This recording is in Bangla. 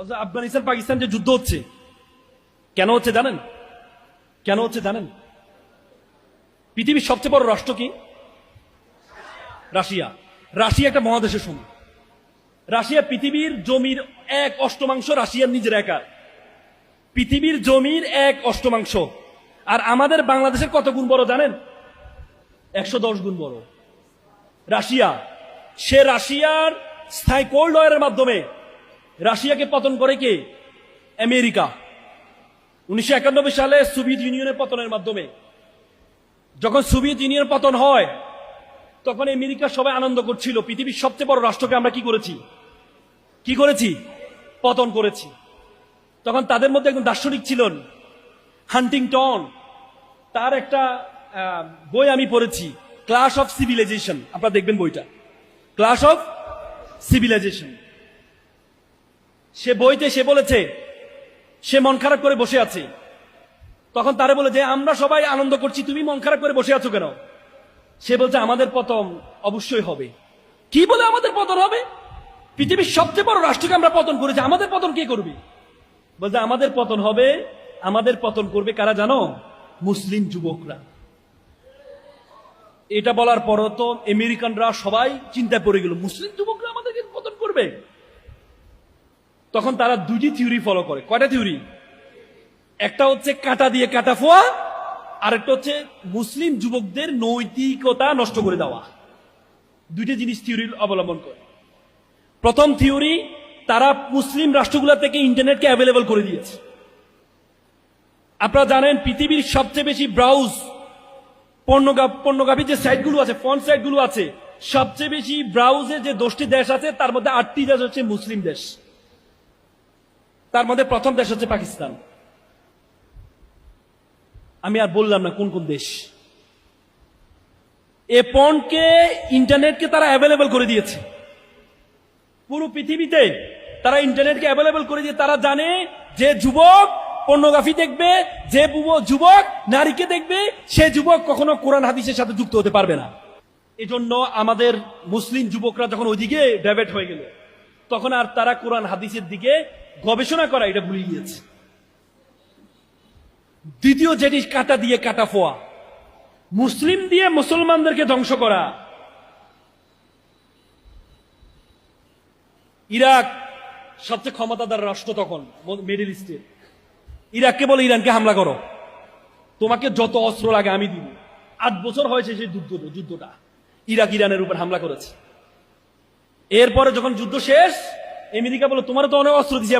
আফগানিস্তান, পাকিস্তান যে যুদ্ধ হচ্ছে, কেন হচ্ছে জানেন? কেন হচ্ছে জানেন? পৃথিবীর সবচেয়ে বড় রাষ্ট্র কি? রাশিয়া। রাশিয়া একটা মহাদেশের সঙ্গে রাশিয়া পৃথিবীর জমির এক অষ্টমাংশ রাশিয়ার নিজের একা পৃথিবীর জমির এক অষ্টমাংশ। আর আমাদের বাংলাদেশের কত গুণ বড় জানেন? একশো দশ গুণ বড়। রাশিয়া। সে রাশিয়ার স্থায়ী কোল্ড ওয়ারের মাধ্যমে রাশিয়াকে পতন করে কে? আমেরিকা। উনিশশো একানব্বই সালে সোভিয়েত ইউনিয়নের পতনের মাধ্যমে। যখন সোভিয়েত ইউনিয়ন পতন হয়, তখন আমেরিকা সবাই আনন্দ করছিল। পৃথিবীর সবচেয়ে বড় রাষ্ট্রকে আমরা কি করেছি? কি করেছি? পতন করেছি। তখন তাদের মধ্যে একজন দার্শনিক ছিলেন, হান্টিংটন। তার একটা বই আমি পড়েছি ক্লাস অফ সিভিলাইজেশন আপনারা দেখবেন বইটা। ক্লাস অফ সিভিলাইজেশন সে বইতে সে বলেছে, সে মন খারাপ করে বসে আছে। তখন তারে বলে যে, আমরা সবাই আনন্দ করছি, তুমি মন খারাপ করে বসে আছো কেন? সে বলছে, আমাদের পতন অবশ্যই হবে। কি বলে আমাদের পতন হবে? পৃথিবীর সবচেয়ে বড় রাষ্ট্রকে আমরা পতন করেছি, আমাদের পতন কে করবে? বলছে, আমাদের পতন হবে, আমাদের পতন করবে কারা জানো? মুসলিম যুবকরা। এটা বলার পরও তো আমেরিকানরা সবাই চিন্তায় পড়ে গেল, মুসলিম করবে তখন তারা দুটি থিওরি ফলো করে। কয়টা থিওরি একটা হচ্ছে কাটা দিয়ে কাটা ফোয়া আর একটা হচ্ছে মুসলিম যুবকদের নৈতিকতা নষ্ট করে দেওয়া। দুইটা জিনিস থিওরি অবলম্বন করে। প্রথম থিওরি তারা মুসলিম রাষ্ট্রগুলো থেকে ইন্টারনেটকে অ্যাভেলেবল করে দিয়েছে। আপনারা জানেন পৃথিবীর সবচেয়ে বেশি ব্রাউজ পণ্যগাভী যে সাইটগুলো আছে, ফোন সাইটগুলো আছে, সবচেয়ে বেশি ব্রাউজে যে দশটি দেশ আছে, তার মধ্যে আটটি দেশ হচ্ছে মুসলিম দেশ। তার মধ্যে প্রথম দেশ হচ্ছে পাকিস্তান। আমি আর বললাম না কোন কোন দেশ। এ পণকে, ইন্টারনেটকে তারা অ্যাভেলেবল করে দিয়েছে। পুরো পৃথিবীতে তারা ইন্টারনেটকে অ্যাভেলেবল করে দিয়ে তারা জানে যে যুবক পর্নোগ্রাফি দেখবে, যে যুবক নারীকে দেখবে, সে যুবক কখনো কোরআন হাদিসের সাথে যুক্ত হতে পারবে না। এজন্য আমাদের মুসলিম যুবকরা যখন ওইদিকে ডেভেট হয়ে গেল, তখন আর তারা কোরআন হাদিসের দিকে গবেষণা করা, এটা ভুলে গিয়েছে। দ্বিতীয় যেটি কাটা দিয়ে কাটা ফোয়া, মুসলিম দিয়ে মুসলমানদেরকে ধ্বংস করা। ইরাক সবচেয়ে ক্ষমতাদার রাষ্ট্র তখন মিডিল ইস্টে। ইরাককে বলে, ইরানকে হামলা করো। তোমাকে যত অস্ত্র লাগে আমি দিব। আট বছর হয়েছে সেই যুদ্ধ, যুদ্ধটা। ইরাক ইরানের উপর হামলা করেছে। এরপরে যখন যুদ্ধ শেষ, আমেরিকা বলে তোমার তো অনেক অস্ত্র দিছে